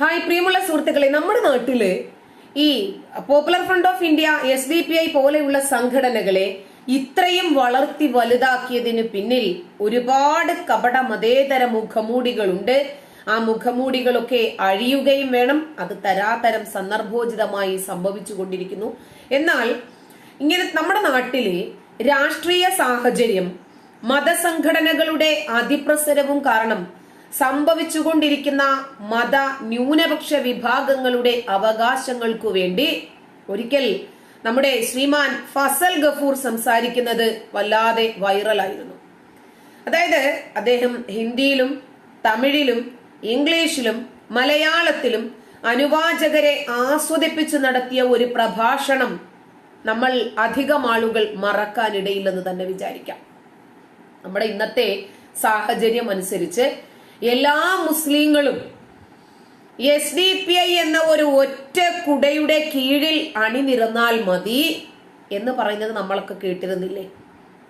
Hi പ്രിയമുള്ള സുഹൃത്തുക്കളെ നമ്മുടെ നാട്ടിൽ ഈ Popular Front of India S D P I പോലെയുള്ള സംഘടനകളെ ഇത്രയും വളർത്തി വലുതാക്കിയതിന് പിന്നിൽ ഒരുപാട് കപട മതേതര മുഖമൂടികളുണ്ട്. ആ മുഖമൂടികളൊക്കെ അഴിയുകയും വേണം. അത് തരാതരം സന്ദർഭോചിതമായി സംഭവിച്ചുകൊണ്ടിരിക്കുന്നു. എന്നാൽ ഇങ്ങനെ നമ്മുടെ നാട്ടിലെ രാഷ്ട്രീയ സാഹചര്യം മതസംഘടനകളുടെ അതിപ്രസരവും കാരണം സംഭവിച്ചുകൊണ്ടിരിക്കുന്ന മത ന്യൂനപക്ഷ വിഭാഗങ്ങളുടെ അവകാശങ്ങൾക്കു വേണ്ടി ഒരിക്കൽ നമ്മുടെ ശ്രീമാൻ ഫസൽ ഗഫൂർ സംസാരിക്കുന്നത് വല്ലാതെ വൈറലായിരുന്നു. അതായത് അദ്ദേഹം ഹിന്ദിയിലും തമിഴിലും ഇംഗ്ലീഷിലും മലയാളത്തിലും അനുവാചകരെ ആസ്വദിപ്പിച്ച് നടത്തിയ ഒരു പ്രഭാഷണം നമ്മൾ അധികം ആളുകൾ മറക്കാനിടയില്ലെന്ന് തന്നെ വിചാരിക്കാം. നമ്മുടെ ഇന്നത്തെ സാഹചര്യം അനുസരിച്ച് എല്ലാ മുസ്ലിങ്ങളും എസ് ഡി പി ഐ എന്ന ഒരു ഒറ്റ കുടയുടെ കീഴിൽ അണിനിരന്നാൽ മതി എന്ന് പറയുന്നത് നമ്മളൊക്കെ കേട്ടിരുന്നില്ലേ?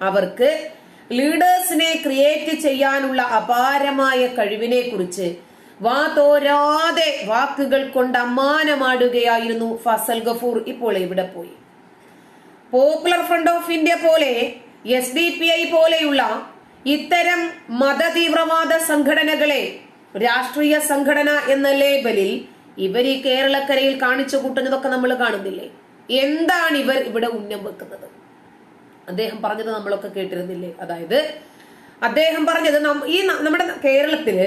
അവർക്ക് ലീഡേഴ്സിനെ ക്രിയേറ്റ് ചെയ്യാനുള്ള അപാരമായ കഴിവിനെ കുറിച്ച് വാ തോരാതെ വാക്കുകൾ കൊണ്ട് അമ്മാനമാടുകയായിരുന്നു ഫസൽ ഗഫൂർ ഇപ്പോൾ ഇവിടെ പോയി? പോപ്പുലർ ഫ്രണ്ട് ഓഫ് ഇന്ത്യ പോലെ എസ് ഡി പി ഐ പോലെയുള്ള ഇത്തരം മതതീവ്രവാദ സംഘടനകളെ രാഷ്ട്രീയ സംഘടന എന്ന ലേബലിൽ ഇവർ ഈ കേരളക്കരയിൽ കാണിച്ചു കൂട്ടുന്നതൊക്കെ നമ്മൾ കാണുന്നില്ലേ? എന്താണ് ഇവർ ഇവിടെ ഉന്നം വെക്കുന്നത്? അദ്ദേഹം പറഞ്ഞത് നമ്മളൊക്കെ കേട്ടിരുന്നില്ലേ? അതായത് അദ്ദേഹം പറഞ്ഞത് ഈ നമ്മുടെ കേരളത്തിൽ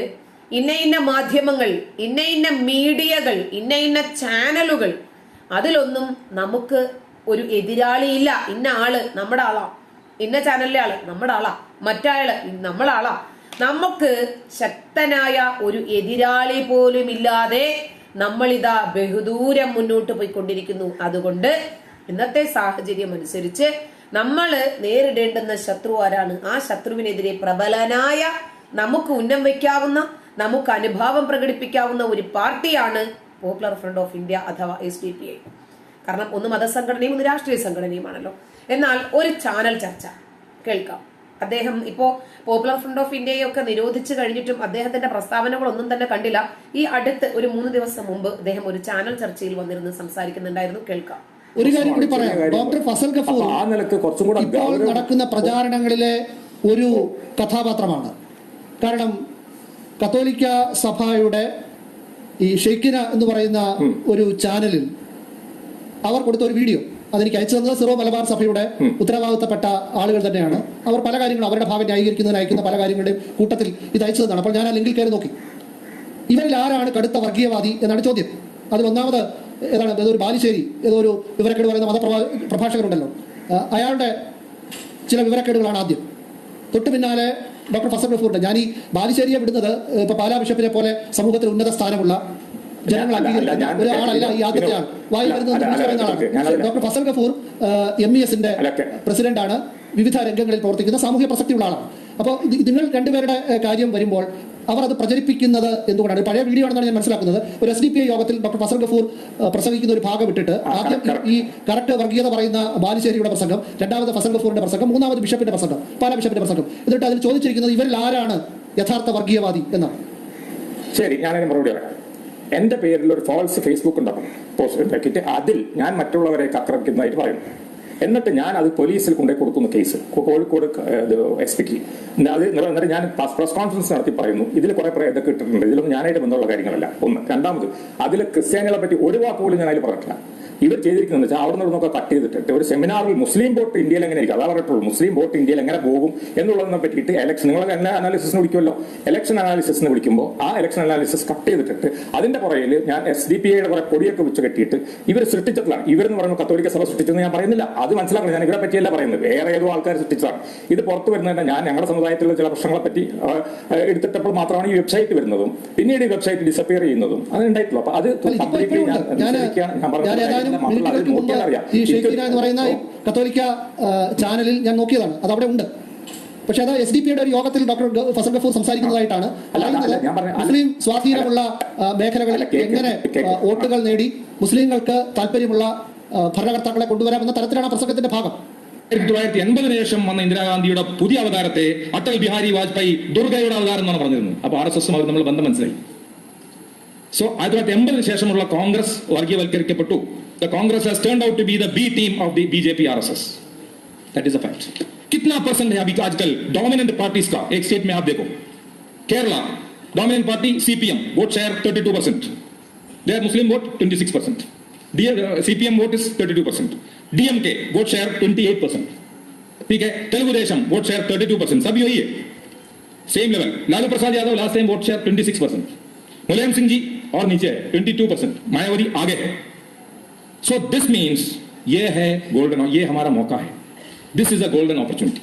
ഇന്ന ഇന്ന മാധ്യമങ്ങൾ ഇന്ന ഇന്ന മീഡിയകൾ ഇന്ന ഇന്ന ചാനലുകൾ അതിലൊന്നും നമുക്ക് ഒരു എതിരാളിയില്ല. ഇന്ന ആൾ നമ്മുടെ ആളാ. ഇന്ന ചാനലിലെ ആൾ നമ്മുടെ ആളാ. മറ്റാൾ നമ്മളാളാ. നമുക്ക് ശക്തനായ ഒരു എതിരാളി പോലും ഇല്ലാതെ നമ്മളിതാ ബഹുദൂരം മുന്നോട്ട് പോയിക്കൊണ്ടിരിക്കുന്നു. അതുകൊണ്ട് ഇന്നത്തെ സാഹചര്യം അനുസരിച്ച് നമ്മൾ നേരിടേണ്ടുന്ന ശത്രു ആരാണ്? ആ ശത്രുവിനെതിരെ പ്രബലനായ നമുക്ക് ഉന്നം വയ്ക്കാവുന്ന നമുക്ക് അനുഭാവം പ്രകടിപ്പിക്കാവുന്ന ഒരു പാർട്ടിയാണ് പോപ്പുലർ ഫ്രണ്ട് ഓഫ് ഇന്ത്യ അഥവാ എസ് ഡി പി ഐ കാരണം ഒന്ന് മതസംഘടനയും ഒന്ന് രാഷ്ട്രീയ സംഘടനയുമാണല്ലോ. എന്നാൽ ഒരു ചാനൽ ചർച്ച. കേൾക്കാം. അദ്ദേഹം ഇപ്പോ പോപ്പുലർ ഫ്രണ്ട് ഓഫ് ഇന്ത്യയെ ഒക്കെ നിരോധിച്ചു കഴിഞ്ഞിട്ടും അദ്ദേഹത്തിന്റെ പ്രസ്താവനകളൊന്നും തന്നെ കണ്ടില്ല. ഈ അടുത്ത് ഒരു മൂന്ന് ദിവസം മുമ്പ് അദ്ദേഹം ഒരു ചാനൽ ചർച്ചയിൽ വന്നിരുന്ന് സംസാരിക്കുന്നുണ്ടായിരുന്നു. കേൾക്കാം. ഒരു കാര്യം കൂടി പറയാം. ഡോക്ടർ ഫസൽ ഗഫൂർ ആ നിലയ്ക്ക് കുറച്ചും കൂടെ ഇപ്പോൾ നടക്കുന്ന പ്രചാരണങ്ങളിലെ ഒരു കഥാപാത്രമാണ്. കാരണം കത്തോലിക്ക സഭയുടെ ഈ ഷെയ്ക്കിന എന്ന് പറയുന്ന ഒരു ചാനലിൽ അവർ കൊടുത്ത ഒരു വീഡിയോ. അതെനിക്ക് അയച്ചു തന്നത് സിറോ മലബാർ സഭയുടെ ഉത്തരവാദിത്തപ്പെട്ട ആളുകൾ തന്നെയാണ്. അവർ പല കാര്യങ്ങളും അവരുടെ ഭാവം ന്യായീകരിക്കുന്നതിന് അയക്കുന്ന പല കാര്യങ്ങളുടെയും കൂട്ടത്തിൽ ഇത് അയച്ചു തന്നതാണ്. അപ്പോൾ ഞാൻ ആ ലിങ്കിൽ കയറി നോക്കി. ഇവരിൽ ആരാണ് കടുത്ത വർഗീയവാദി എന്നാണ് ചോദ്യം. അതിൽ ഒന്നാമത് ഏതാണ് ഏതോ ബാലിശ്ശേരി ബാലുശ്ശേരി ഏതോ ഒരു വിവരക്കേട് പറയുന്ന മതപ്രഭാ പ്രഭാഷകരുണ്ടല്ലോ. അയാളുടെ ചില വിവരക്കേടുകളാണ് ആദ്യം. തൊട്ട് പിന്നാലെ ഡോക്ടർ ഫസൽ ഗഫൂറിന്റെ ഞാൻ ഈ ബാലിശ്ശേരിയെ വിടുന്നത് ഇപ്പൊ പാലാ ബിഷപ്പിനെ പോലെ സമൂഹത്തിൽ ഉന്നത സ്ഥാനമുള്ള doctor Fazal Gafoor M E എസിന്റെ പ്രസിഡന്റാണ്. വിവിധ രംഗങ്ങളിൽ പ്രവർത്തിക്കുന്ന സാമൂഹ്യ പ്രസക്തിയുള്ള ആളാണ് അപ്പോൾ നിങ്ങൾ രണ്ടുപേരുടെ കാര്യം വരുമ്പോൾ അവർ അത് പ്രചരിപ്പിക്കുന്നത് എന്തുകൊണ്ടാണ്? പഴയ വീഡിയോ ആണെന്നാണ് ഞാൻ മനസ്സിലാക്കുന്നത്. ഒരു എസ് ഡി പി ഐ യോഗത്തിൽ ഡോക്ടർ ഫസൽ ഗഫൂർ പ്രസംഗിക്കുന്ന ഒരു ഭാഗം ഇട്ടിട്ട് ആദ്യം. ഈ കറക്റ്റ് വർഗീയത പറയുന്ന ബാലുശ്ശേരിയുടെ പ്രസംഗം രണ്ടാമത് ഫസൽ ഗഫൂറിന്റെ പ്രസംഗം മൂന്നാമത് ബിഷപ്പിന്റെ പ്രസംഗം പാലാ ബിഷപ്പിന്റെ പ്രസംഗം. എന്നിട്ട് അതിൽ ചോദിച്ചിരിക്കുന്നത് ഇവരിൽ ആരാണ് യഥാർത്ഥ വർഗീയവാദി എന്നാണ്. ശരി ഞാനതിന് മറുപടി പറയാം. എന്റെ പേരിൽ ഒരു ഫോൾസ് ഫേസ്ബുക്ക് ഉണ്ടാക്കും. പോസ്റ്റ് ഉണ്ടാക്കിയിട്ട് അതിൽ ഞാൻ മറ്റുള്ളവരെ ആക്രമിക്കുന്നതായിട്ട് പറയും. എന്നിട്ട് ഞാൻ അത് പോലീസിൽ കൊണ്ടുപോയി കൊടുക്കുന്ന കേസ് കോഴിക്കോട് എസ് പിക്ക് അത് എന്നിട്ട് ഞാൻ പ്രസ് കോൺഫറൻസ് നടത്തി പറയുന്നു. ഇതിൽ കുറെ കുറെ ഇതൊക്കെ ഇട്ടിട്ടുണ്ട്. ഇതിലൊന്നും ഞാനായിട്ട് ബന്ധമുള്ള കാര്യങ്ങളല്ല. ഒന്ന്. രണ്ടാമത് അതിൽ ക്രിസ്ത്യാനികളെ പറ്റി ഒരു വാക്ക് പോലും ഞാൻ അതിൽ പറഞ്ഞിട്ടില്ല. ഇവർ ചെയ്തിരിക്കുന്നത് വെച്ചാൽ അവിടെ നിന്നൊക്കെ കട്ട് ചെയ്തിട്ട് ഒരു സെമിനാറിൽ മുസ്ലിം വോട്ട് ഇന്ത്യയിൽ എങ്ങനെ ഇരിക്കും? അതാ പറഞ്ഞിട്ടുള്ളൂ മുസ്ലിം വോട്ട് ഇന്ത്യയിൽ എങ്ങനെ പോകും എന്നുള്ളതിനെ പറ്റിയിട്ട് എലക്ഷൻ നിങ്ങൾ എന്നെ അനാലിസിസിന് വിളിക്കുമല്ലോ. ഇലക്ഷൻ അനാലിസിസിന് വിളിക്കുമ്പോൾ ആ എലക്ഷൻ അനാലിസിസ് കട്ട് ചെയ്തിട്ടിട്ട് അതിന്റെ പുറകിൽ ഞാൻ എസ് ഡി പി ഐയുടെ കുറെ കൊടിയൊക്കെ വെച്ച് കെട്ടിയിട്ട് ഇവർ സൃഷ്ടിച്ചതാണ് ഇവരെന്ന് പറയുന്നത് കത്തോലിക്ക സഭ സൃഷ്ടിച്ചെന്ന് ഞാൻ പറയുന്നില്ല. അത് മനസ്സിലാക്കണം. ഞാൻ ഇവരെ പറ്റിയല്ല പറയുന്നത്. വേറെ ഏതോ ആൾക്കാർ സൃഷ്ടിച്ചതാണ്. ഇത് പുറത്ത് വരുന്നതിന്റെ ഞാൻ ഞങ്ങളുടെ സമുദായത്തിലുള്ള ചില പ്രശ്നങ്ങളെ പറ്റി എടുത്തിട്ടപ്പോൾ മാത്രമാണ് ഈ വെബ്സൈറ്റ് വരുന്നതും. പിന്നീട് ഈ വെബ്സൈറ്റ് ഡിസപ്പിയർ ചെയ്യുന്നതും. അത് ഉണ്ടായിട്ടുള്ളൂ. അപ്പൊ അത് ഞാൻ ഉണ്ട്. ഈ ഷെയ്ഖീന എന്ന് പറയുന്ന ഈ കത്തോലിക്ക ചാനലിൽ ഞാൻ നോക്കിയതാണ്. അത് അവിടെ ഉണ്ട്. പക്ഷെ അത് എസ് ഡി പിയുടെ ഒരു യോഗത്തിൽ ഡോക്ടർ ഫസൽ ഗഫൂർ സംസാരിക്കുന്നതായിട്ടാണ്. മുസ്ലിം സ്വാധീനമുള്ള മേഖലകളിൽ എങ്ങനെ വോട്ടുകൾ നേടി മുസ്ലിങ്ങൾക്ക് താല്പര്യമുള്ള ഭരണകർത്താക്കളെ കൊണ്ടുവരാമെന്ന തരത്തിലാണ് പ്രസംഗത്തിന്റെ ഭാഗം. ആയിരത്തി തൊള്ളായിരത്തി എൺപതിന് ശേഷം വന്ന ഇന്ദിരാഗാന്ധിയുടെ പുതിയ അവതാരത്തെ അടൽ ബിഹാരി വാജ്പേയി ദുർഗയുടെ അവതാരം എന്നാണ് പറഞ്ഞിരുന്നത്. അപ്പൊ ആർ എസ് എസും അവർ നമ്മൾ ബന്ധം മനസ്സിലായി. സോ ആയിരത്തി തൊള്ളായിരത്തി എൺപതിന് ശേഷമുള്ള കോൺഗ്രസ് വർഗീയവൽക്കരിക്കപ്പെട്ടു. the Congress has turned out to be the B team of the BJP RSS. That is a fact. kitna percent hai abhi aajkal dominant parties ka ek state mein aap dekho kerala dominant party cpm vote share 32 percent there muslim vote 26% percent cpm vote is 32% dmk vote share 28% ठीक है Telugu Desam vote share 32 percent सभी वही है same level Lalu Prasad Yadav last time vote share 26 percent Mulayam Singh ji और नीचे है 22 percent Mayawati आगे है सो दिस मीन्स ये है गोल्डन ये हमारा मौका है this is a golden opportunity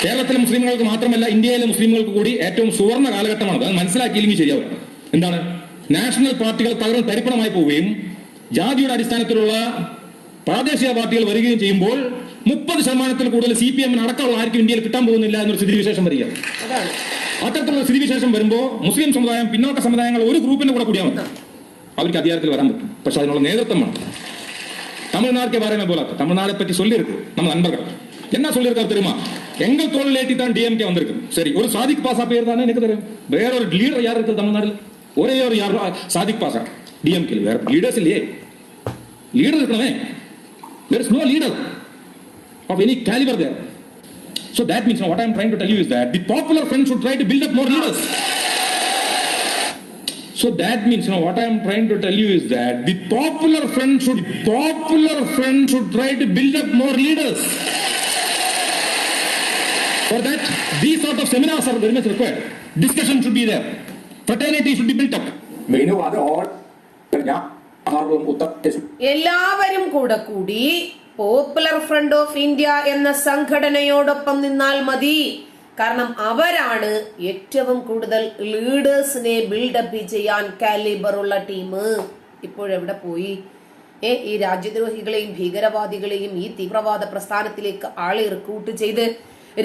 കേരളത്തിലെ മുസ്ലിമുകൾക്ക് മാത്രമല്ല ഇന്ത്യയിലെ മുസ്ലിമുകൾക്ക് കൂടി ഏറ്റവും സുവർണ്ണ കാലഘട്ടമാണ് അത് മനസ്സിലാക്കിയില്ലെങ്കിൽ ശരിയാവും എന്താണ് നാഷണൽ പാർട്ടികൾ തകർന്ന് തരിപ്പണമായി പോവുകയും ജാതിയുടെ അടിസ്ഥാനത്തിലുള്ള പ്രാദേശിക പാർട്ടികൾ വരികയും ചെയ്യുമ്പോൾ മുപ്പത് ശതമാനത്തിൽ കൂടുതൽ സി പി എമ്മിന് അടക്കമുള്ള ആർക്കും ഇന്ത്യയിൽ കിട്ടാൻ പോകുന്നില്ല എന്നൊരു സ്ഥിതിവിശേഷം വരികയാണ് അതാണ് അത്തരത്തിലുള്ള സ്ഥിതിവിശേഷം വരുമ്പോൾ മുസ്ലിം സമുദായം പിന്നോക്ക സമുദായങ്ങൾ ഒരു ഗ്രൂപ്പിന്റെ കൂടെ കൂടിയാൽ മതി അവർക്ക് അധികാരത്തിൽ വരാൻ പറ്റും പക്ഷെ അതിനുള്ള നേതൃത്വം വേണം தமிழ்நாட்டுக்கு வரவே போல தமிழ்நாடை பற்றி சொல்லியிருக்கு நம்ம நண்பர்கள் என்ன சொல்லியிருக்காரு தெரியுமா எங்கள் தோல் ஏற்றி தான் டிஎம்கே வந்திருக்கு சரி ஒரு சாதிக் பாசா பேர் தானே எனக்கு தெரியும் வேற ஒரு லீடர் யார் இருக்கு தமிழ்நாட்டில் ஒரே ஒரு யார் சாதிக் பாசா டிஎம்கே வேற லீடர்ஸ் இல்லையே லீடர் இருக்கணுமே there is no leader of any caliber there so that means now what i am trying to tell you is that the popular front should try to build up more leaders So that means, you know, what I am trying to tell you is that the popular front should, popular front should try to build up more leaders. For that, these sort of seminars are very much required. Discussion should be there. Fraternity should be built up. എല്ലാവരും കൂടെ കൂടി popular front of India എന്ന സംഘടനയോടൊപ്പം നിന്നാൽ മതി കാരണം അവരാണ് ഏറ്റവും കൂടുതൽ ലീഡേഴ്സിനെ ബിൽഡപ്പ് ചെയ്യാൻ കാലിബർ ഉള്ള ടീം ഇപ്പോഴെവിടെ പോയി? ഏ ഈ രാജ്യദ്രോഹികളെയും ഭീകരവാദികളെയും ഈ തീവ്രവാദ പ്രസ്ഥാനത്തിലേക്ക് ആളെ റിക്രൂട്ട് ചെയ്ത്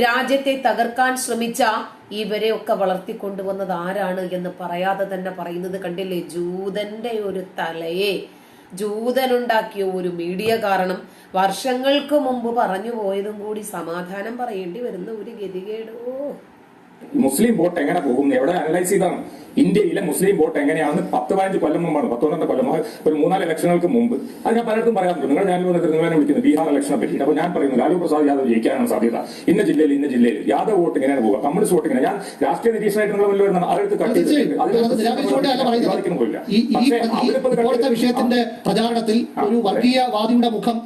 രാജ്യത്തെ തകർക്കാൻ ശ്രമിച്ച ഇവരെ ഒക്കെ വളർത്തിക്കൊണ്ടുവന്നത് ആരാണ് എന്ന് പറയാതെ തന്നെ പറയുന്നത് കണ്ടില്ലേ? ജൂതന്റെ ഒരു തലയെ. ജൂതനുണ്ടാക്കിയ ഒരു മീഡിയ കാരണം വർഷങ്ങൾക്ക് മുമ്പ് പറഞ്ഞു പോയതും കൂടി സമാധാനം പറയേണ്ടി വരുന്ന ഒരു ഗതികേടോ. മുസ്ലിം വോട്ട് എങ്ങനെ പോകും? എവിടെ അനലൈസ് ചെയ്താണ് ഇന്ത്യയിലെ മുസ്ലിം വോട്ട് എങ്ങനെയാണെന്ന് പത്ത് പതിനഞ്ച് കൊല്ലം മുമ്പാണ് പത്ത് പന്ത്രണ്ട് കൊല്ലം ഒരു മൂന്നാൽ ഇലക്ഷനുകൾക്ക് മുമ്പ്. അത് ഞാൻ പലയിടത്തും പറയാറുണ്ട്. നിങ്ങൾ ഞാൻ നിങ്ങളെ വിളിക്കുന്നത് ബീഹാർ ഇലക്ഷനെ പറ്റി. അപ്പൊ ഞാൻ പറയുന്നു ലാലു പ്രസാദ് യാദവ് ജയിക്കാനാണ് സാധ്യത. ഇന്ന ജില്ലയിൽ ഇന്ന ജില്ലയിൽ. യാദവ് വോട്ട് എങ്ങനെയാണ് പോകുക? കമ്മ്യൂണിസ്റ്റ് വോട്ട് ഇങ്ങനെ ഞാൻ രാഷ്ട്രീയ നിരീക്ഷണമായിട്ട് നിങ്ങൾ മുന്നിൽ വരുന്ന അതെടുത്ത് കട്ട് തീർച്ചയായും. ചെയ്തിട്ട് അത് നിരാകരിച്ചുകൊണ്ടല്ല വിവാദിക്കുന്നു പോയില്ല. പറയുന്നത് ഈ ഈ പക്ഷേ ഇപ്പോഴത്തെ വിഷയത്തിന്റെ പ്രചാരണത്തിൽ ഒരു വർഗീയവാദിയുടെ മുഖം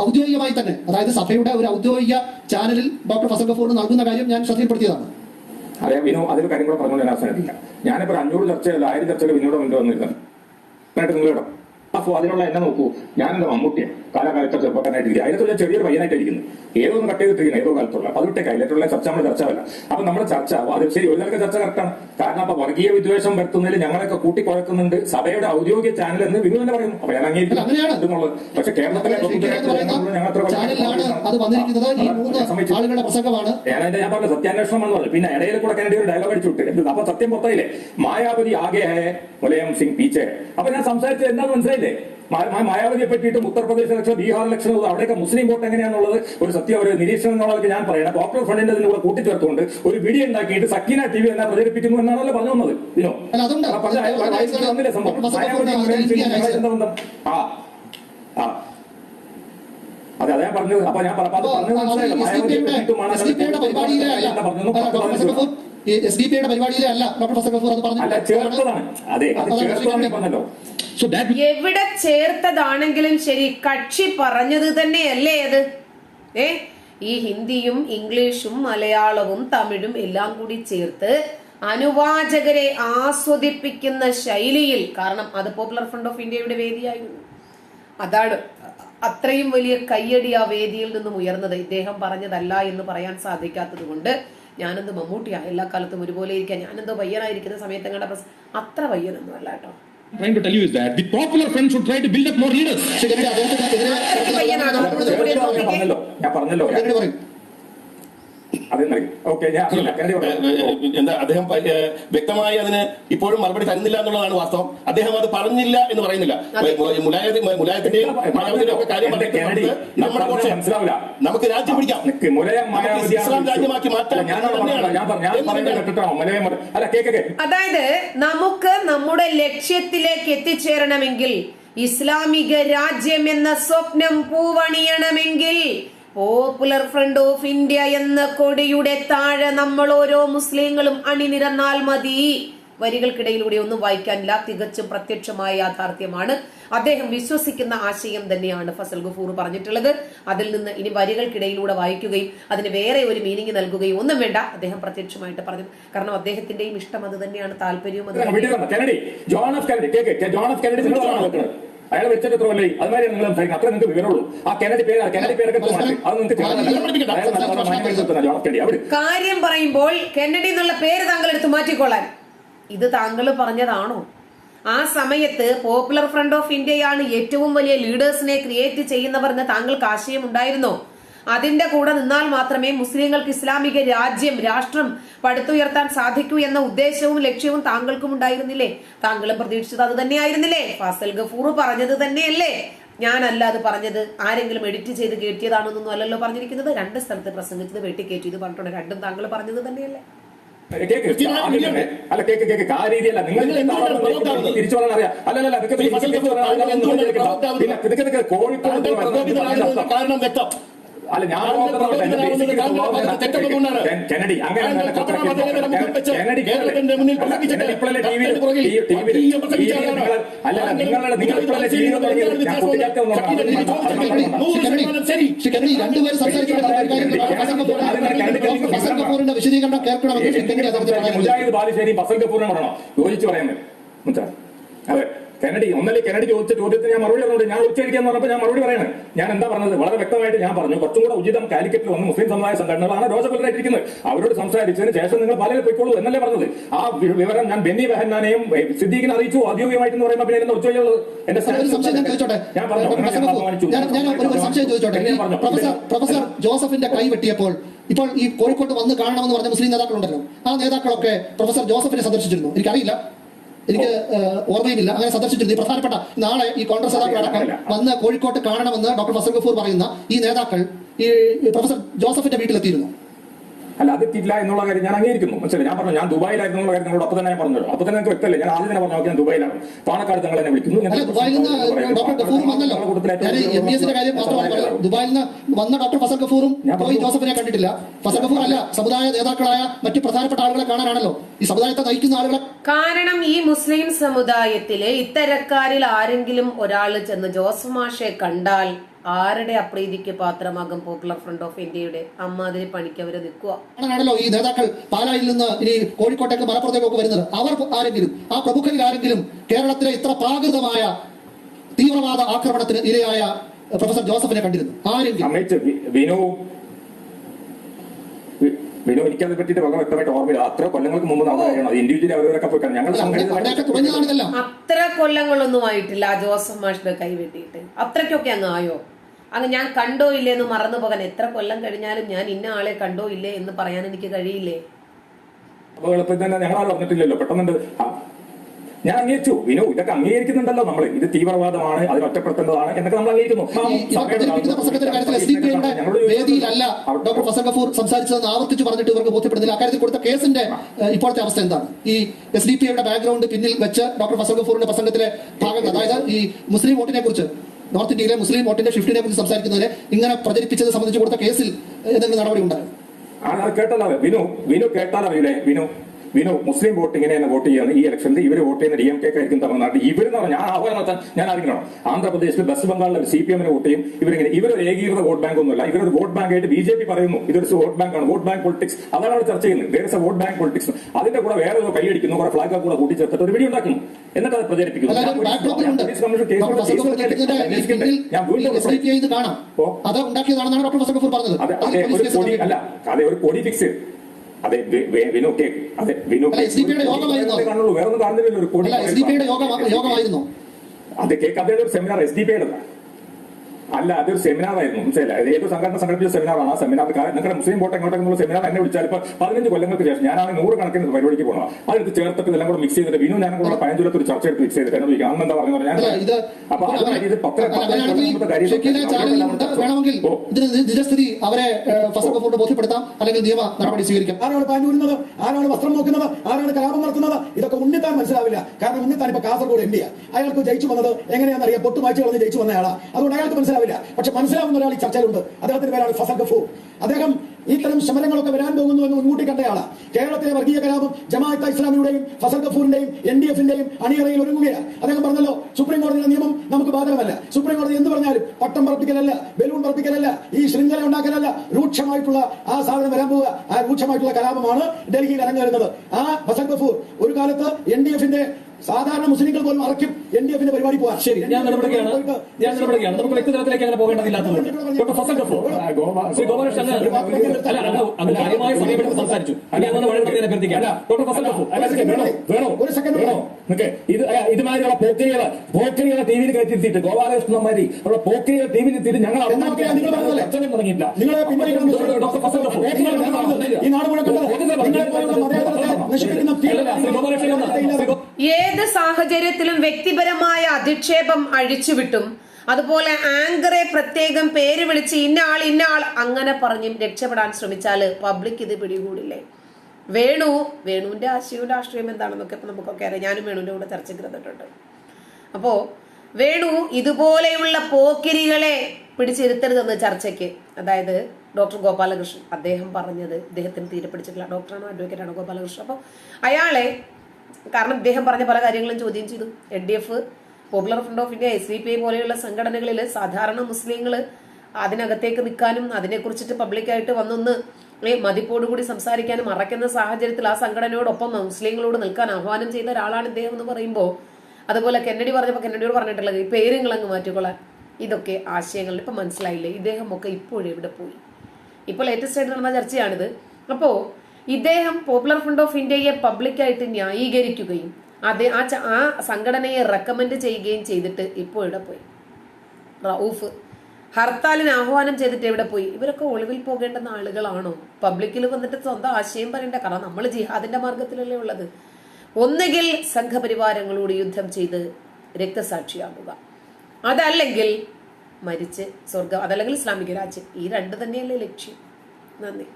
ഔദ്യോഗികമായി തന്നെ അതായത് സഭയുടെ ഒരു ഔദ്യോഗിക ചാനലിൽ ഡോക്ടർ ഫസൽ ഗഫൂർ നൽകുന്ന കാര്യം ഞാൻ ശ്രദ്ധയിൽപ്പെടുത്തിയതാണ്. അതെ വിനോ അതിൽ കാര്യം കൂടെ പറഞ്ഞു ഞാൻ അവസാനിപ്പിക്കാം ഞാനിപ്പോ ഒരു അഞ്ഞൂറ് ചർച്ചകൾ ആയിരം ചർച്ചകൾ വിനോദം മുന്നിൽ വന്നിരുന്നത് അപ്പോ അതിനുള്ള എന്നെ നോക്കൂ. ഞാൻ എന്റെ മമ്മൂട്ടിയാണ് കാലകാലത്തെ ചെറുപ്പക്കാരനായിട്ടിരിക്കുക അതിനകത്തുള്ള ചെറിയൊരു പയ്യനായിട്ടിരിക്കുന്നു ഏതോ ഒന്ന് കട്ട് ചെയ്തിട്ടിരിക്കുന്നത് ഏതോ കാലത്തുള്ള അപ്പൊ അതിന്റെ കയ്യിലായിട്ടുള്ള ചർച്ച നമ്മൾ ചർച്ചയല്ല അപ്പൊ നമ്മുടെ ചർച്ച അത് ശരി ഒരു നിലയ്ക്ക് ചർച്ച കറക്റ്റാണ് കാരണം അപ്പൊ വർഗീയ വിദ്വേഷം വരുത്തുന്നതിൽ ഞങ്ങളൊക്കെ കൂട്ടിക്കുഴക്കുന്നുണ്ട്. സഭയുടെ ഔദ്യോഗിക ചാനൽ എന്ന് വിനു തന്നെ പറയുന്നു. അപ്പൊ ഞാൻ അംഗീകരിക്കുന്നുള്ളത്. പക്ഷെ കേരളത്തിലെ ഞാനതിന്റെ ഞാൻ പറഞ്ഞ സത്യാന്വേഷണം എന്ന് പറഞ്ഞു. പിന്നെ ഇടയിൽ കൂടെ കണ്ടി ഒരു ഡയലോഗ് അടിച്ചു വിട്ട് അപ്പൊ സത്യം പുറത്തായില്ലേ? മായാവതി ആകെ ഹേ മുലയം സിംഗ് പീച്ചെ. അപ്പൊ ഞാൻ സംസാരിച്ചത് എന്താ മനസ്സിലായില്ലേ? മാ- മായാവതിയെ പറ്റിയിട്ടും ഉത്തർപ്രദേശ് ഇലക്ഷൻ ബീഹാർ ഇലക്ഷൻ അവിടെയൊക്കെ മുസ്ലിം വോട്ട് എങ്ങനെയാണുള്ളത് ഒരു സത്യം ഒരു നിരീക്ഷണം എന്നുള്ളതൊക്കെ ഞാൻ പറയണം. പോപ്പുലർ ഫ്രണ്ടിന്റെ കൂടെ കൂട്ടിച്ചേർത്തുകൊണ്ട് ഒരു വീഡിയോ ഉണ്ടാക്കിയിട്ട് സക്കീന ടി വി എന്നെ പ്രചരിപ്പിക്കുന്നു എന്നാണല്ലോ പറഞ്ഞു വന്നത് ഇതിനോ അല്ല, സംഭവം? ആ ആ. അതെ അതെ പറഞ്ഞത്. അപ്പൊ ഞാൻ പറഞ്ഞു എസ് ഡി പിയുടെ പരിപാടിയിലെ അല്ല? അല്ല, ഡോക്ടർ ഫസൽ ഗഫൂർ അല്ല അത് അല്ല ചേർത്തതാണ്. അതെ ചേർത്തതാണ് പറഞ്ഞല്ലോ. എവിടെ ചേർത്തതാണെങ്കിലും ശരി കക്ഷി പറഞ്ഞത് തന്നെയല്ലേ അത്? ഏ? ഈ ഹിന്ദിയും ഇംഗ്ലീഷും മലയാളവും തമിഴും എല്ലാം കൂടി ചേർത്ത് അനുവാചകരെ ആസ്വദിപ്പിക്കുന്ന ശൈലിയിൽ കാരണം അത് പോപ്പുലർ ഫ്രണ്ട് ഓഫ് ഇന്ത്യയുടെ വേദിയായിരുന്നു. അതാണ് അത്രയും വലിയ കയ്യടി ആ വേദിയിൽ നിന്നും ഉയർന്നത്. ഇദ്ദേഹം പറഞ്ഞതല്ല എന്ന് പറയാൻ സാധിക്കാത്തത് കൊണ്ട് ഞാനെന്ത് മമ്മൂട്ടിയാണ് എല്ലാ കാലത്തും ഒരുപോലെ ഇരിക്കാൻ ഞാനെന്തോ പയ്യനായിരിക്കുന്ന സമയത്ത് ഞങ്ങളുടെ അത്ര പയ്യനൊന്നും അല്ല കേട്ടോ. Trying to tell you is that the popular front should try to build up more leaders. ഞാൻ പറഞ്ഞല്ലോ എന്താ അദ്ദേഹം വ്യക്തമായി അതിന് ഇപ്പോഴും മറുപടി തരുന്നില്ല എന്നുള്ളതാണ് വാസ്തവം. അദ്ദേഹം അത് പറഞ്ഞില്ല എന്ന് പറയുന്നില്ല. മുലായത്തിന്റെയും ഒക്കെ കാര്യം നമുക്ക് നമ്മുടെ രാജ്യം പിടിക്കാം. ഇസ്ലാം രാജ്യമാക്കി മാറ്റാൻ അതായത് നമുക്ക് നമ്മുടെ ലക്ഷ്യത്തിലേക്ക് എത്തിച്ചേരണമെങ്കിൽ ഇസ്ലാമിക രാജ്യം എന്ന സ്വപ്നം പൂവണിയണമെങ്കിൽ പോപ്പുലർ ഫ്രണ്ട് ഓഫ് ഇന്ത്യ എന്ന കൊടിയുടെ താഴെ നമ്മൾ ഓരോ മുസ്ലിങ്ങളും അണിനിരന്നാൽ മതി. വരികൾക്കിടയിലൂടെ ഒന്നും വായിക്കാനില്ല. തികച്ചും പ്രത്യക്ഷമായ യാഥാർത്ഥ്യമാണ്. അദ്ദേഹം വിശ്വസിക്കുന്ന ആശയം തന്നെയാണ് ഫസൽ ഗഫൂർ പറഞ്ഞിട്ടുള്ളത്. അതിൽ നിന്ന് ഇനി വരികൾക്കിടയിലൂടെ വായിക്കുകയും അതിന് വേറെ ഒരു മീനിങ് നൽകുകയും ഒന്നും വേണ്ട. അദ്ദേഹം പ്രത്യക്ഷമായിട്ട് പറഞ്ഞു. കാരണം അദ്ദേഹത്തിന്റെയും ഇഷ്ടം അത് തന്നെയാണ്. താല്പര്യവും അത് ജോൺ കെനഡി. ജോൺ കെനഡി അയാൾ വെച്ചിട്ട് എത്ര കൊല്ലേ അതുമാതിരി നിങ്ങൾ സംസാരിക്കും അത്ര നിങ്ങൾക്ക് വിവരമുള്ളൂ. ആ കെനഡി പേര് കെനഡി പേരൊക്കെ അത് നിങ്ങൾക്ക് കെനഡി കാര്യം പറയുമ്പോൾ കെന്നഡി എന്നുള്ള പേര് താങ്കൾ എടുത്ത് മാറ്റിക്കൊള്ളാൻ. ഇത് താങ്കൾ പറഞ്ഞതാണോ? ആ സമയത്ത് പോപ്പുലർ ഫ്രണ്ട് ഓഫ് ഇന്ത്യയാണ് ഏറ്റവും വലിയ ലീഡേഴ്സിനെ ക്രിയേറ്റ് ചെയ്യുന്നവർ എന്ന് താങ്കൾക്ക് ആശയം ഉണ്ടായിരുന്നോ അതിന്റെ കൂടെ നിന്നാൽ മാത്രമേ മുസ്ലിങ്ങൾക്ക് ഇസ്ലാമിക രാജ്യം രാഷ്ട്രം പടുത്തുയർത്താൻ സാധിക്കൂ എന്ന ഉദ്ദേശവും ലക്ഷ്യവും താങ്കൾക്കും ഉണ്ടായിരുന്നില്ലേ? താങ്കളും പ്രതീക്ഷിച്ചത് അത് തന്നെയായിരുന്നില്ലേ? ഫാസൽ ഗഫൂർ പറഞ്ഞത് തന്നെയല്ലേ? ഞാനല്ല അത് പറഞ്ഞത്. ആരെങ്കിലും എഡിറ്റ് ചെയ്ത് കേട്ടിയതാണെന്നൊന്നും അല്ലല്ലോ പറഞ്ഞിരിക്കുന്നത്. രണ്ട് സ്ഥലത്ത് പ്രസംഗിച്ചത് വെട്ടിക്കേറ്റി ഇത് പറഞ്ഞിട്ടുണ്ട്. രണ്ടും താങ്കൾ പറഞ്ഞത് തന്നെയല്ലേ? അല്ല കേക്ക് കേക്ക് ആ രീതിയല്ല. നിങ്ങൾ? തിരിച്ചു പറയാൻ അറിയാം. അല്ലല്ല താങ്കൾ കോഴിക്കോട് കാരണം വ്യക്തം. അല്ല ഞാൻ കെന്നഡി രണ്ടുപേരും സംസാരിക്കേണ്ട വിശദീകരണം കേൾക്കണമെന്ന് ബാലുശ്ശേരി കപൂറിനെ പറയണോ പറയുന്നത് അതെ കെനഡി ഒന്നല്ലേ കെനഡി ചോദിച്ച ചോദ്യത്തിന് ഞാൻ മറുപടി പറഞ്ഞത് ഞാൻ ഉച്ചരിക്കാന്ന് പറഞ്ഞപ്പോൾ ഞാൻ മറുപടി പറയണേ. ഞാൻ എന്താ പറഞ്ഞത്? വളരെ വ്യക്തമായിട്ട് ഞാൻ പറഞ്ഞു. കുറച്ചും കൂടെ ഉചിതം കാലിക്കറ്റിൽ വന്ന് മുസ്ലിം സമുദായ സംഘടനകളാണ് രോഷപുലരായിട്ടിരിക്കുന്നത് അവരോട് സംസാരിച്ചതിന് ശേഷം നിങ്ങൾ പലരും പൊയ്ക്കോളൂ എന്നല്ലേ പറഞ്ഞത്? ആ വിവരം ഞാൻ ബെന്നി ബെഹന്നാനെയും സിദ്ദീഖിനെ അറിയിച്ചു. ഔദ്യോഗികമായിട്ട് എന്ന് പറയുമ്പോൾ പിന്നെ എന്താ ഉച്ചയുള്ളത് എന്റെ ഞാൻ പറഞ്ഞു? പ്രൊഫസർ ജോസഫിന്റെ കൈ വെട്ടിയപ്പോൾ ഇപ്പോൾ ഈ കോഴിക്കോട്ട് വന്ന് കാണണമെന്ന് പറഞ്ഞ മുസ്ലിം നേതാക്കളുണ്ടല്ലോ. ആ നേതാക്കളൊക്കെ പ്രൊഫസർ ജോസഫിനെ സന്ദർശിച്ചിരുന്നു. എനിക്കറിയില്ല. എനിക്ക് ഓർമ്മയിലില്ല. അങ്ങനെ സന്ദർശിച്ചിരുന്നു ഈ പ്രധാനപ്പെട്ട നാളെ ഈ കോൺഗ്രസ് നേതാക്കളടക്കം വന്ന് കോഴിക്കോട്ട് കാണണമെന്ന് ഡോക്ടർ ഫസൽ ഗഫൂർ പറയുന്ന ഈ നേതാക്കൾ ഈ പ്രൊഫസർ ജോസഫിന്റെ വീട്ടിലെത്തിയിരുന്നു. അല്ല അത് എത്തിയില്ല എന്നുള്ള കാര്യം ഞാൻ അംഗീകരിക്കുന്നു. മനസ്സിലായി? ഞാൻ പറഞ്ഞു ഞാൻ ദുബായിലായിരുന്നു എന്നുള്ള കാര്യം നിങ്ങളോട് അപ്പൊ തന്നെ ഞാൻ പറഞ്ഞല്ലോ അപ്പൊ തന്നെ നിങ്ങൾക്ക് വ്യക്തമല്ലേ? ഞാൻ ആദ്യം തന്നെ പറഞ്ഞു "ഓക്കേ, ഞാൻ ദുബായിലാണ്. പാണക്കാട് നിങ്ങൾ എന്നെ വിളിക്കുന്നു. ദുബായിൽ നിന്ന് വന്ന ഡോക്ടർ ഫസൽ ഗഫൂറും ജോസഫിനെ കണ്ടിട്ടില്ല. ഫസൽ ഗഫൂർ അല്ല സമുദായ നേതാക്കളായ മറ്റു പ്രധാനപ്പെട്ട ആളുകളെ കാണാനാണല്ലോ. ഈ സമുദായത്തെ നയിക്കുന്ന ആളുകളെ കാരണം ഈ മുസ്ലിം സമുദായത്തിലെ ഇത്തരക്കാരിൽ ആരെങ്കിലും ഒരാൾ ചെന്ന് ജോസഫ് മാഷെ കണ്ടാൽ ആരുടെ അപ്രീതിക്ക് പാത്രമാകും പോപ്പുലർ ഫ്രണ്ട് ഓഫ് ഇന്ത്യയുടെ അമ്മാതിരി പണിക്ക് അവർ നിൽക്കുക? ആണല്ലോ ഈ നേതാക്കൾ പാലായിൽ നിന്ന് ഇനി കോഴിക്കോട്ടേക്ക് മലപ്പുറത്തേക്കൊക്കെ വരുന്നത്. അവർ ആരെങ്കിലും ആ പ്രമുഖരിൽ ആരെങ്കിലും കേരളത്തിലെ ഇത്ര പ്രാകൃതമായ തീവ്രവാദ ആക്രമണത്തിന് ഇരയായ പ്രൊഫസർ ജോസഫിനെ കണ്ടിരുന്നു. ആരെങ്കിലും? വിനു വിനു പറ്റിയിട്ട് വളരെ വ്യക്തമായിട്ട് ഓർമ്മയില്ല. അത്ര കൊല്ലങ്ങൾക്ക് മുമ്പ് കഴിയണം ഇൻഡിവിജ്വലി അവരവരൊക്കെ പോയി ഞങ്ങൾ അത്ര കൊല്ലങ്ങളൊന്നും ആയിട്ടില്ല ആ ജോസഫ് മാഷിന്റെ കൈ വെട്ടിയിട്ട്. അത്രയ്ക്കൊക്കെ അങ്ങ് ആയോ? അങ്ങ് ഞാൻ കണ്ടോ ഇല്ലേ എന്ന് മറന്നു പോകാൻ. എത്ര കൊല്ലം കഴിഞ്ഞാലും ഞാൻ ഇന്ന ആളെ കണ്ടോ ഇല്ലേ എന്ന് പറയാൻ എനിക്ക് കഴിയില്ലേ? അപ്പോൾ ഞങ്ങളാരും പറഞ്ഞിട്ടില്ലല്ലോ. പെട്ടെന്നുണ്ട്. ഞാൻ അംഗീകരിച്ചു. വിനു ഇതൊക്കെ അംഗീകരിക്കുന്നുണ്ടല്ലോ നമ്മൾ ഇത് തീവ്രവാദമാണ് അതിന് ഒറ്റപ്പെടുത്തേണ്ടതാണ് എന്നൊക്കെ നമ്മൾ അംഗീകരിക്കുന്നു. വേദിയിലല്ല ഡോക്ടർ ഫസൽ ഗഫൂർ സംസാരിച്ചതെന്ന് ആവർത്തിച്ച് പറഞ്ഞിട്ട് ഇവർക്ക് ബോധ്യപ്പെടുന്നില്ല. അക്കാര്യത്തിൽ കൊടുത്ത കേസിന്റെ ഇപ്പോഴത്തെ അവസ്ഥ എന്താണ്? ഈ എസ് ഡി പി ഐയുടെ ബാക്ക്ഗ്രൗണ്ട് പിന്നിൽ വെച്ച് ഡോക്ടർ ഫസൽ ഗഫൂറിന്റെ പ്രസംഗത്തിലെ ഭാഗങ്ങൾ അതായത് ഈ മുസ്ലിം വോട്ടിനെ കുറിച്ച് നോർത്ത് ഇന്ത്യയിലെ മുസ്ലിം വോട്ടിന്റെ ഷിഫ്റ്റിനെ കുറിച്ച് സംസാരിക്കുന്നവരെ ഇങ്ങനെ പ്രചരിപ്പിച്ചത് സംബന്ധിച്ച് കൊടുത്ത കേസിൽ എന്തെങ്കിലും നടപടി ഉണ്ടായി? കേട്ടാലോ വിനു വിനു കേട്ടാലോ? വിനു. വിനു മുസ്ലിം വോട്ട് ഇങ്ങനെയാണ് വോട്ട് ചെയ്യുന്നത് ഈ ഇലക്ഷനിൽ ഇവർ വോട്ട് ചെയ്യുന്ന ഡി എം കെ ആയിരിക്കും തമിഴ്നാട്ടിൽ. ഇവരെന്ന് പറഞ്ഞാൽ ഞാൻ ആഹ്വാനം നടത്താൻ ഞാൻ ആയിരിക്കണം ആന്ധ്രാപ്രദേശിൽ വെസ്റ്റ് ബംഗാളിൽ സി പി എമ്മിന് വോട്ട് ചെയ്യും. ഇവരിങ്ങനെ ഇവരൊരു ഏകീകൃത വോട്ട് ബാങ്ക് ഒന്നുമല്ല. ഇവരൊരു വോട്ട് ബാങ്ക് ആയിട്ട് ബി ജെ പി പറയുന്നു. ഇതൊരു വോട്ട് ബാങ്ക് ആണ് വോട്ട് ബാങ്ക് പൊളിറ്റിക്സ്. അതാണ് അവിടെ ചർച്ച ചെയ്യുന്നത്. വേറെ വോട്ട് ബാങ്ക് പൊളിറ്റിക്സ് അതിന്റെ കൂടെ വേറെ ഏതോ കൈയടിക്കുന്നു. കുറെ ഫ്ലാഗ് കൂടെ കൂട്ടിച്ചേർത്തിട്ട് ഒരു വീഡിയോ ഉണ്ടാക്കുന്നു എന്നിട്ട് അത് പ്രചരിപ്പിക്കുന്നു. അതെ ഒരു കൊടി ഫിക്സ് അതെ വിനു കേക്ക് അതെ വിനു അത്. കാണുള്ളൂ കാണുന്നില്ലല്ലോ ഒരു കൊടി കേക്ക് അദ്ദേഹം ഒരു സെമിനാർ എസ് ഡി പി യുടെ അല്ല അതൊരു സെമിനാറായിരുന്നു മനസ്സിലായില്ല? അത് ഏത് സംഘടന സംഘടിപ്പിച്ച സെമിനാറാണ് ആ സെമിനാർ നിങ്ങളുടെ മുസ്ലിം വോട്ട് എങ്ങോട്ട് എന്നുള്ള സെമിനാർ എന്നെ വിളിച്ചാൽ ഇപ്പൊ പതിനഞ്ച് കൊല്ലങ്ങൾക്ക് ശേഷം ഞാനാണ് നൂറ് കണക്കിന് പരിപാടിക്ക് പോകണം അതെടുത്ത് ചേർത്തിട്ട് ഇതെല്ലാം കൂടെ മിക്സ് ചെയ്തിട്ട് വിനു ഞാനും കൂടെ പഴഞ്ചൊല്ലത്ത് ഒരു ചർച്ച എടുത്ത് മിക്സ് ചെയ്തിട്ട് എന്ന് വിളിക്കാം അന്ന് എന്താ പറഞ്ഞു ഞാൻ ഇത് അപ്പൊ ഇത് പത്ര നിജസ്ഥിതി അവരെ ഫസൽ ഗഫൂറിന് ബോധ്യപ്പെടുത്താം. അല്ലെങ്കിൽ നിയമ നടപടി സ്വീകരിക്കാം. ആരാണ് പാനൂരുന്നത് ആരാണ് വസ്ത്രം നോക്കുന്നത്? ആരാണ് കലാപം നടത്തുന്നത്? ഇതൊക്കെ ഉണ്ണിത്താൻ മനസ്സിലാവില്ല. കാരണം ഉണ്ണിത്താൻ ഇപ്പൊ കാസർഗോഡ് എം അയാൾക്ക് ജയിച്ചു വന്നത് എങ്ങനെയാണെന്ന് അറിയാം പൊട്ടു മാറ്റി കളഞ്ഞ് ജയിച്ചു വന്നയാളാണ് അതുകൊണ്ട് അയാൾക്ക് മനസ്സിലാവില്ല. പക്ഷെ മനസ്സിലാവുന്ന ഒരാൾ ഈ ചർച്ചയിലുണ്ട്. അദ്ദേഹത്തിന്റെ പേരാണ് ഫസൽ ഗഫൂർ. അദ്ദേഹം ഇത്തരം സമരങ്ങളൊക്കെ വരാൻ പോകുന്നു എന്ന് മുൻകൂട്ടി കണ്ടയാളാണ് കേരളത്തിലെ വർഗീയ കലാപം ജമാഅത്ത് ഇസ്ലാമിയുടെയും ഫസൽ ഗഫൂറിന്റെയും എൻ ഡി എഫിന്റെയും അണിയറയിൽ ഒരുങ്ങുകയാണ്. അദ്ദേഹം പറഞ്ഞല്ലോ സുപ്രീം കോടതിയുടെ നിയമം നമുക്ക് ബാധകമല്ല. സുപ്രീം കോടതി എന്ത് പറഞ്ഞാലും പട്ടം പറപ്പിക്കലല്ല ബലൂൺ പറപ്പിക്കലല്ല ഈ ശൃംഖല ഉണ്ടാക്കലല്ല. രൂക്ഷമായിട്ടുള്ള ആ സാധനം വരാൻ പോവുക. ആ രൂക്ഷമായിട്ടുള്ള കലാപമാണ് ഡൽഹിയിൽ ഇറങ്ങി ആ ഫസൽ ഗഫൂർ ഒരു കാലത്ത് എൻ ഡി എഫിന്റെ സാധാരണ മുസ്ലിങ്ങൾ പോലും അറയ്ക്കും എൻ ഡി എഫിന്റെ പരിപാടി പോവാ ശരി ഞാൻ നിലപെടുകയാണ് ഞാൻ നിലപെടുകയാണ് നമുക്ക് വ്യക്തിതലത്തിലേക്ക് അങ്ങനെ പോകേണ്ടതില്ലാത്തതുകൊണ്ട് ഡോക്ടർ ഫസൽ ഗഫൂർ. ശ്രീ ഗോപാലകൃഷ്ണൻ അല്ല കാര്യമായ സമയമെടുത്ത് സംസാരിച്ചു. അങ്ങനെ വഴിപെടുത്തി അഭ്യർത്ഥിക്കാം. ഡോക്ടർ ഫസൽ ഗഫൂർ. വേണോ? വേണോ? ഒരു സെക്കൻഡ് വേണോ? ഇത് ഇതുമാതിരിയുള്ള പോക്കരികളെ പോക്കരികളെ ടി വിയിൽ കയറ്റിയിട്ട് ഗോപാലകൃഷ്ണന്മാരി അവിടെ പോക്കരികളെ ടി വിയിൽ എത്തിയിട്ട് ഞങ്ങൾ തുടങ്ങിയില്ല ഡോക്ടർ ഫസൽ ഗഫൂർ. ഈ നാട് മുഴുവൻ ഏത് സാഹചര്യത്തിലും വ്യക്തിപരമായ അധിക്ഷേപം അഴിച്ചുവിട്ടും അതുപോലെ ആങ്കറെ പ്രത്യേകം പേര് വിളിച്ച് ഇന്ന ആൾ ഇന്ന ആൾ അങ്ങനെ പറഞ്ഞും രക്ഷപ്പെടാൻ ശ്രമിച്ചാൽ പബ്ലിക് ഇത് പിടികൂടില്ലേ? വേണു വേണുവിന്റെ ആശയവും രാഷ്ട്രീയം എന്താണെന്നൊക്കെ ഇപ്പൊ നമുക്കൊക്കെ അറിയാം. ഞാനും വേണുവിന്റെ കൂടെ ചർച്ചയ്ക്ക് തന്നിട്ടുണ്ട് അപ്പോ വേണു ഇതുപോലെയുള്ള പോക്കിരികളെ പിടിച്ചിരുത്തരുതെന്ന് ചർച്ചയ്ക്ക്. അതായത് ഡോക്ടർ ഗോപാലകൃഷ്ണൻ. അദ്ദേഹം പറഞ്ഞത് ഇദ്ദേഹത്തിന് തീരെ പിടിച്ചിട്ടില്ല. ഡോക്ടറാണോ അഡ്വക്കേറ്റ് ആണോ ഗോപാലകൃഷ്ണൻ? അപ്പോൾ അയാളെ കാരണം ഇദ്ദേഹം പറഞ്ഞ പല കാര്യങ്ങളും ചോദ്യം ചെയ്തു. L D F Popular Front of India S D P I പോലെയുള്ള സംഘടനകളിൽ സാധാരണ മുസ്ലിങ്ങൾ അതിനകത്തേക്ക് നിൽക്കാനും അതിനെക്കുറിച്ചിട്ട് പബ്ലിക്കായിട്ട് വന്നൊന്ന് മതിപ്പോടുകൂടി സംസാരിക്കാനും മറക്കുന്ന സാഹചര്യത്തിൽ ആ സംഘടനയോടൊപ്പം മുസ്ലിങ്ങളോട് നിൽക്കാൻ ആഹ്വാനം ചെയ്ത ഒരാളാണ് ഇദ്ദേഹം എന്ന് പറയുമ്പോൾ അതുപോലെ കെന്നഡി പറഞ്ഞപ്പോൾ കെന്നഡിയോട് പറഞ്ഞിട്ടുള്ളത് ഈ പേരുകളങ്ങ് മാറ്റിക്കൊള്ളാൻ ഇതൊക്കെ ആശയങ്ങൾ. ഇപ്പം മനസ്സിലായില്ലേ? ഇദ്ദേഹമൊക്കെ ഇപ്പോഴും എവിടെ പോയി. ഇപ്പോൾ ലേറ്റസ്റ്റ് ആയിട്ട് നടന്ന ചർച്ചയാണിത്. അപ്പോൾ ഇദ്ദേഹം പോപ്പുലർ ഫ്രണ്ട് ഓഫ് ഇന്ത്യയെ പബ്ലിക്കായിട്ട് ന്യായീകരിക്കുകയും അത് ആ ആ സംഘടനയെ റെക്കമെൻഡ് ചെയ്യുകയും ചെയ്തിട്ട് ഇപ്പോൾ ഇവിടെ പോയി. റൌഫ് ഹർത്താലിന് ആഹ്വാനം ചെയ്തിട്ട് എവിടെ പോയി? ഇവരൊക്കെ ഒളിവിൽ പോകേണ്ടുന്ന ആളുകളാണോ? പബ്ലിക്കിൽ വന്നിട്ട് സ്വന്തം ആശയം പറയണ്ട. കാരണം നമ്മൾ ജിഹാദിന്റെ മാർഗത്തിലല്ലേ ഉള്ളത്. ഒന്നുകിൽ സംഘപരിവാരങ്ങളോട് യുദ്ധം ചെയ്ത് രക്തസാക്ഷിയാകുക അതല്ലെങ്കിൽ മരിച്ച് സ്വർഗം അതല്ലെങ്കിൽ ഇസ്ലാമിക രാജ്യം. ഈ രണ്ട് തന്നെയല്ലേ ലക്ഷ്യം. നന്ദി.